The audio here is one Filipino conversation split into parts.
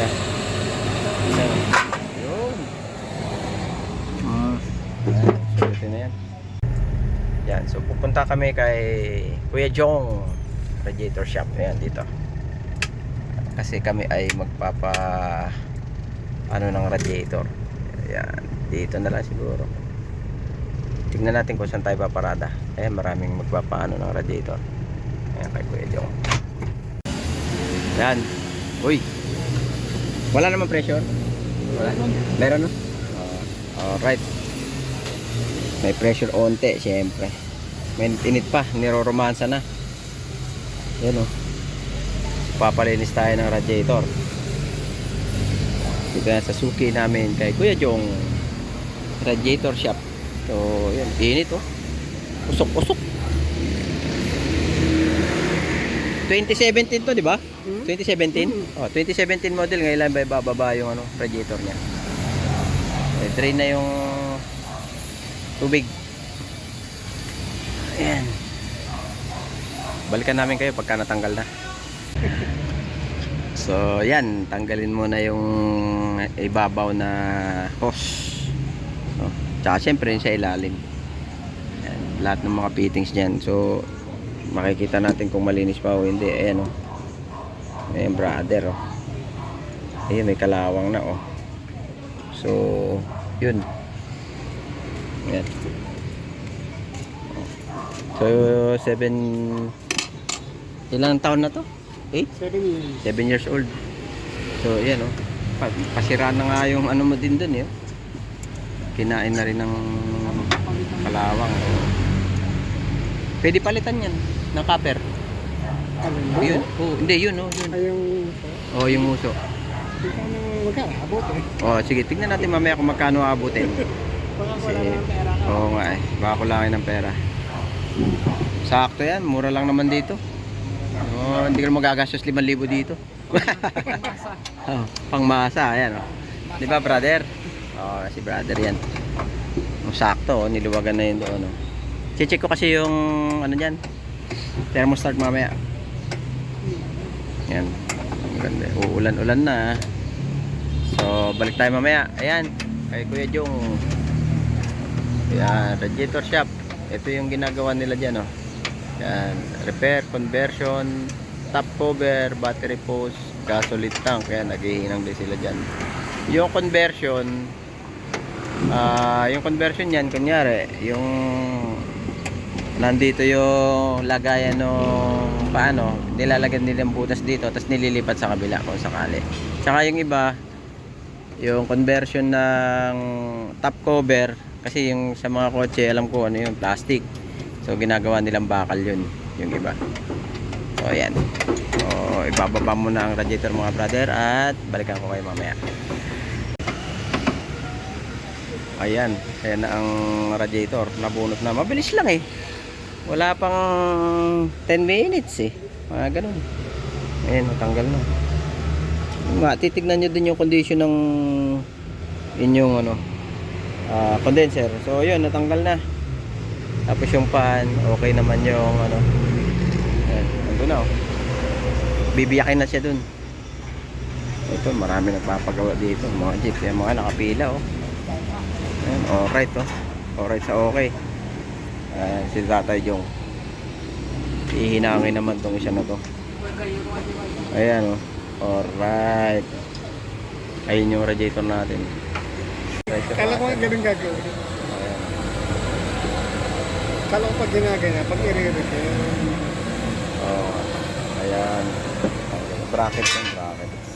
siya. Yan. Yun. Ayan, sulitin na yan. Yan, so pupunta kami kay Kuya Jong Radiator Shop. Ayan, dito. Kasi kami ay magpapa ano ng radiator. Ayan, dito na lang siguro. Tingnan natin kung saan tayo paparada. Ayan, maraming magpapaano ng radiator. Ayan, kay Kuya Jong. Yan. Uy. Wala naman pressure? Wala. Meron no? Uh, alright. May pressure onte, syempre. May init pa, niroromansa na. Yan o. Papalinis tayo ng radiator. Dito sa suki namin kay Kuya Jong Radiator Shop. So, yan. Init oh. Usok-usok. 2017 to, di ba? 2017? Oh, 2017 model ngayon lang ba bababa yung ano, radiator niya. Eh, drain na yung tubig. Ayan. Balikan namin kayo pagka natanggal na. So, yan, tanggalin muna yung ibabaw na hose. No? Tsaka syempre yun sa ilalim. Yan, lahat ng mga fittings diyan. So, makikita natin kung malinis pa o hindi. Ayan oh. Ayan brother oh. Ayan may kalawang na oh. So, yun. Ayan. So, 7 Ilang taon na to? 8? 7 years old. So, ayan oh. Pa pasira na nga yung ano mo din dun eh. oh. Kinain na rin ng kalawang. Oh. Pwede palitan yan ng copper. Yun. Oh, hindi yun oh, yun. Ay, yung... Oh, yung uso. Hindi ka nang magkaabot eh. Oh, sige, tingnan natin mamaya kung magkano aabutin. Baka wala naman pera ka. oo nga eh. Baka kulangin ng pera. Sakto yan. Mura lang naman dito. Oh, hindi ka magagastos 5,000 dito. oh, pangmasa. Ayan oh. Di ba, brother? Oh, si brother yan. Oh, sakto. Oh, niluwagan na yun doon. Oh. Check ko kasi yung ano dyan. Thermostat mamaya. Yan. Ang ganda. Uulan-ulan na. So, balik tayo mamaya. Ayan. Kay Kuya Jong. Ayan. Radiator shop. Ito yung ginagawa nila dyan. Oh. Yan. Repair, conversion, top cover, battery post, gasoline tank. Kaya naghihinang din sila dyan. Yung conversion, ah yung conversion yan, kunyari, yung nandito yung lagayan ng paano, nilalagyan nila yung butas dito, tapos nililipat sa kabila kung sakali. Tsaka yung iba, yung conversion ng top cover, kasi yung sa mga kotse, alam ko ano yung plastic. So ginagawa nilang bakal yun, yung iba. So ayan. So ibababa muna ang radiator mga brother at balikan ko kayo mamaya. Ayan, ayan na ang radiator. Nabunot na. Mabilis lang eh. Wala pang 10 minutes eh. Mga ganun. Ayan, natanggal na. Nga, titignan nyo din yung condition ng inyong ano, ah, condenser. So, yun, natanggal na. Tapos yung fan, okay naman yung ano. Ayan, nandun na oh. Bibiyakin na siya dun. Ito, marami nagpapagawa dito. Mga jeep, yung mga nakapila oh. Ayan, alright oh. Alright sa okay. Ayan, si Tatay Jong. Ihinangin naman tong isa na to. Ayan oh. Alright. Ayun yung radiator natin. Kala ko nga ganun gagawin. Kala ko pag ginagaya, pag i-repair. Oh. Ayan. Brackets yan, brackets.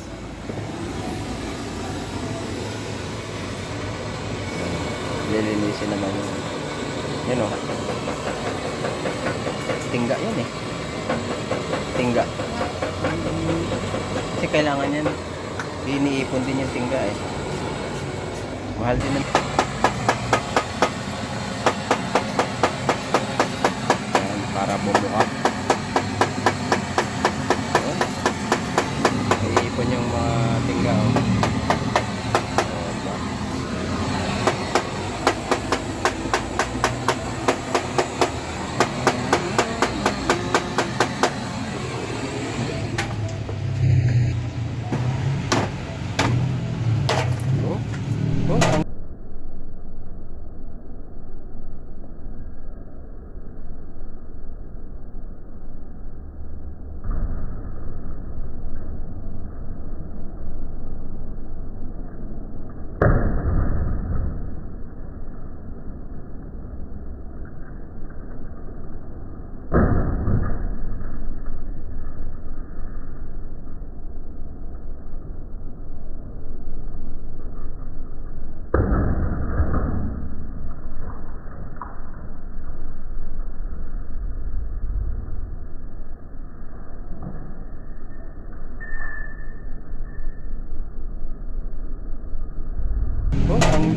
Lilinisin naman yun. Yan o. Tingga yan eh. Tingga. Kasi kailangan yan. Iniipon din yung tingga eh. Mahal din ang... Para bumuka. Ayan. Iipon yung mga tingga oh. Oh, diba?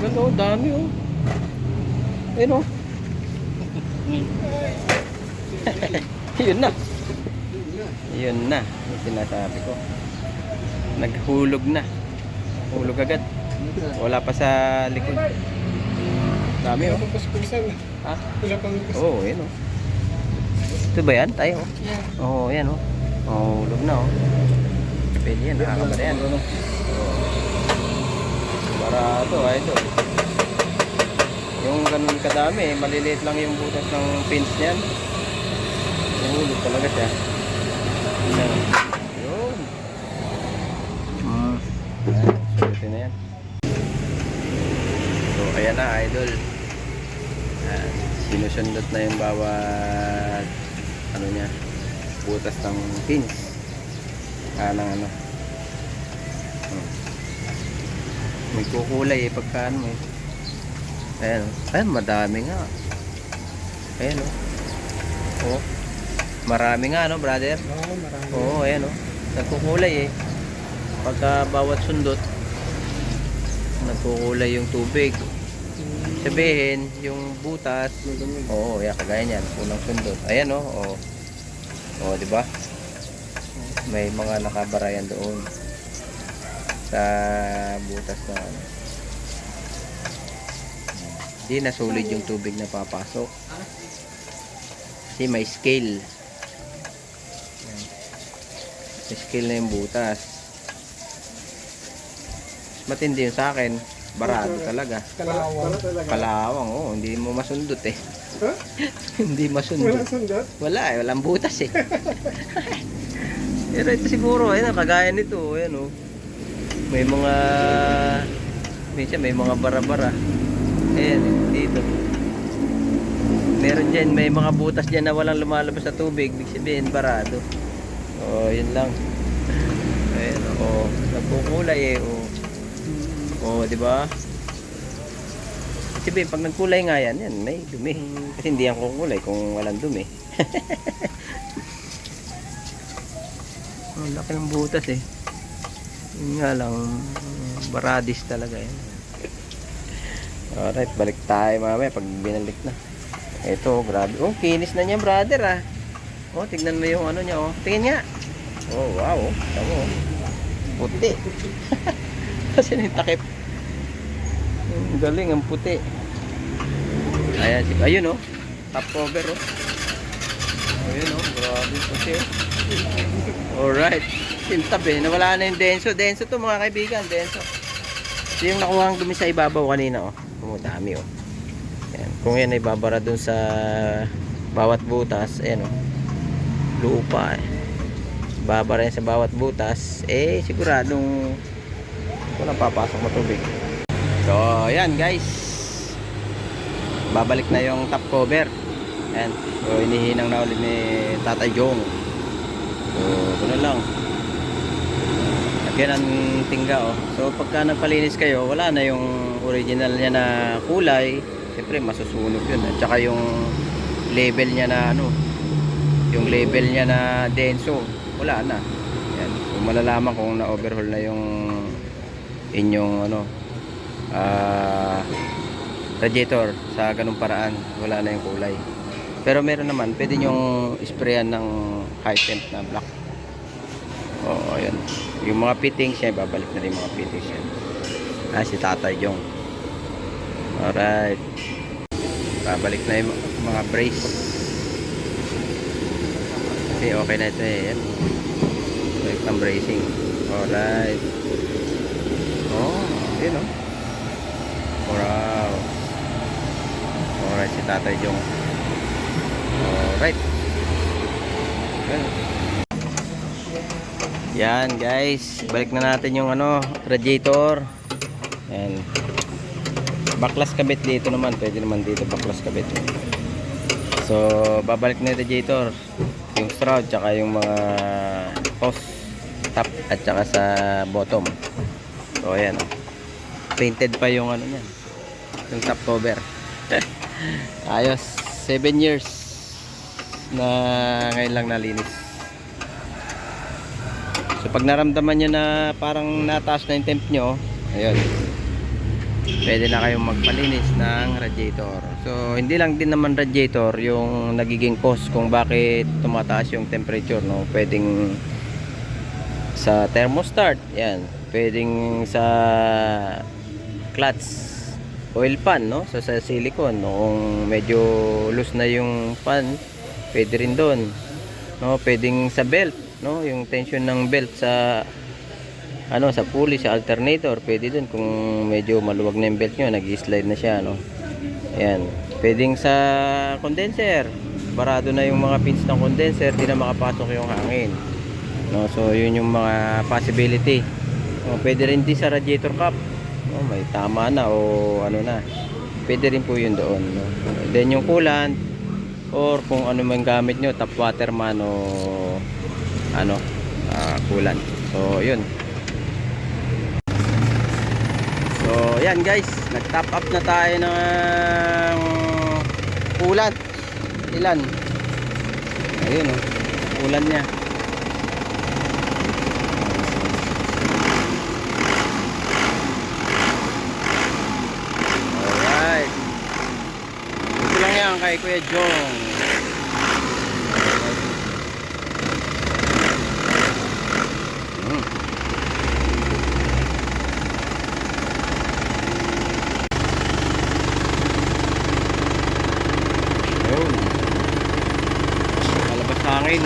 talaga, oh. Dami, oh. Ayun, oh. Yun na. Yun na. Yung sinasabi ko. Naghulog na. Hulog agad. Wala pa sa likod. Dami, oh. Ha? Oo, oh, yun, oh. Ito ba yan? Tayo, oh. Oo, oh, yan, oh. Oh, hulog na, oh. Pwede yan, nakakabala yan. Oo. Barato, idol. Yung ganun kadami, maliliit lang yung butas ng pins niyan. Nahulog talaga siya. Yun. Hmm. Ayan, sulitin na yan. So, ayan na, idol. Ayan, sinusundot na yung bawat ano niya, butas ng pins. Ah, ng ano. Hmm. May kukulay eh, pagka ano eh. Ayan, oh. ayan, madami nga. Ayan, oh. Oh. Marami nga, no, brother? Oo, marami. Oo, ayan, oh. Nagkukulay eh. Pagka bawat sundot, nagkukulay yung tubig. Sabihin, yung butas. Oo, yeah, kagaya niyan. Unang sundot. Ayan, oh. Oh, oh di ba? May mga nakabarayan doon sa butas na ano. Hindi na solid yung tubig na papasok. Kasi may scale. May scale na yung butas. Matindi yun sa akin. Barado talaga. Kalawang. Kalawang, oh. Hindi mo masundot eh. Ha? hindi masundot. sundot? Wala eh, walang butas eh. Pero ito siguro, ayun, kagaya nito, ayan oh. May mga minsan may mga bara-bara. Ayan, dito. Meron dyan, may mga butas dyan na walang lumalabas sa tubig. Ibig sabihin, barado. Oh, yun lang. Ayan, oh. Nagkukulay eh, oh. Oh, di ba? Kasi pag nagkulay nga yan, yan, may dumi. Kasi hindi yan kukulay kung walang dumi. Ang laki ng butas eh. Yun nga lang, baradis talaga yan. Alright, balik tayo mamaya pag binalik na. Ito, grabe. Oh, kinis na niya, brother ah. Oh, tignan mo yung ano niya, oh. Tingin nga. Oh, wow. Oh. Tama, oh. Puti. Kasi yung takip. Ang galing, ang puti. Ayan, si- ayun oh. Top cover oh. Ayun oh, grabe puti oh. Alright. Sintab eh. Nawala na yung denso. Denso to mga kaibigan. Denso. Ito yung nakuha ang dumi sa ibabaw kanina oh. Oh, dami oh. Ayan. Kung yan ay babara dun sa bawat butas. Ayan oh. Lupa eh. Babara yan sa bawat butas. Eh, siguradong walang papasok na tubig. So, ayan guys. Babalik na yung top cover. Ayan. So, inihinang na ulit ni Tatay Jong. So, na lang. Lagyan ang tingga oh. So, pagka nagpalinis kayo, wala na yung original niya na kulay. Siyempre, masusunog yun. At saka yung label niya na ano, yung label niya na denso, wala na. Yan. Kung malalaman kung na-overhaul na yung inyong ano, ah radiator sa ganung paraan wala na yung kulay pero meron naman pwede nyong sprayan ng high temp na black oo ayan yung mga fittings yan babalik na rin mga fittings yan ah si tatay yung alright babalik na yung mga brace kasi okay na ito eh yan balik ng bracing alright oh yun oh Wow. Alright, si Tatay Jong. Alright. Yan. Yan guys, balik na natin yung ano, radiator. Yan. Baklas kabit dito naman, pwede naman dito baklas kabit. So, babalik na yung radiator. Yung shroud, tsaka yung mga post top at tsaka sa bottom. So, ayan oh. Painted pa yung ano niyan yung top cover ayos 7 years na ngayon lang nalinis so pag naramdaman nyo na parang nataas na yung temp nyo ayun pwede na kayong magpalinis ng radiator. So, hindi lang din naman radiator yung nagiging cause kung bakit tumataas yung temperature, no? Pwedeng sa thermostat, yan. Pwedeng sa clutch oil pan, no? So, sa silicone, no? Kung medyo loose na yung pan, pwede rin doon. No? Pwedeng sa belt, no? Yung tension ng belt sa ano sa pulley sa alternator pwede dun kung medyo maluwag na yung belt nyo nag-slide na siya no? Ayan. Pwedeng sa condenser. Barado na yung mga pins ng condenser di na makapasok yung hangin. No so yun yung mga possibility. No, pwede rin din sa radiator cap. No, may tama na o ano na. Pwede rin po yun doon no? then yung coolant or kung ano man gamit nyo tap water man o ano ah, coolant. So yun So, yan guys, nag-top up na tayo ng ulan. Ilan? Ayun oh, ulan niya. Alright. Ito lang yan kay Kuya Jong. Hmm. Ayun. Malabas hangin.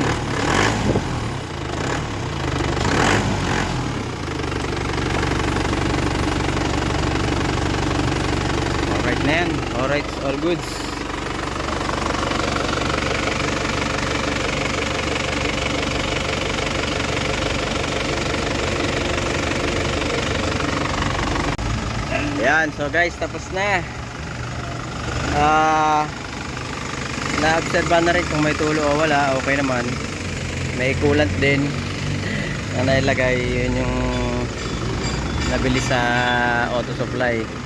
Alright na yan. Alright, all goods. Ayan, so guys, tapos na. Ah, na-observe na rin kung may tulo o wala, okay naman. May coolant din na nailagay, yun yung nabili sa auto supply.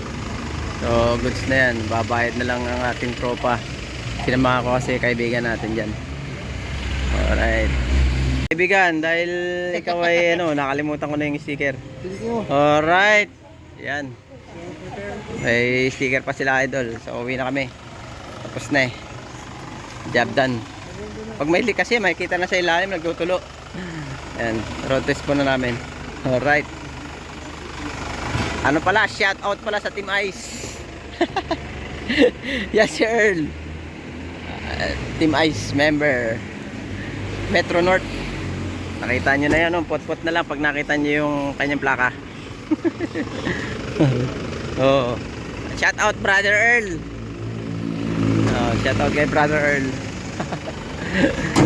So, goods na yan. Babayad na lang ang ating tropa. Sinamahan ko kasi kaibigan natin dyan. Alright. Kaibigan, dahil ikaw ay ano, nakalimutan ko na yung sticker. Alright. Yan. May sticker pa sila idol. So uwi na kami. Tapos na eh. Job done. Pag may leak kasi makikita na sa ilalim nagtutulo. Yan. Road test po na namin. Alright. Ano pala? Shout out pala sa Team Ice. yes, si Earl. Uh, Team Ice member. Metro North. Nakita nyo na yan. Oh. Pot-pot na lang pag nakita nyo yung kanyang plaka. Oo. Shout out brother Earl. Oh, shout out kay brother Earl.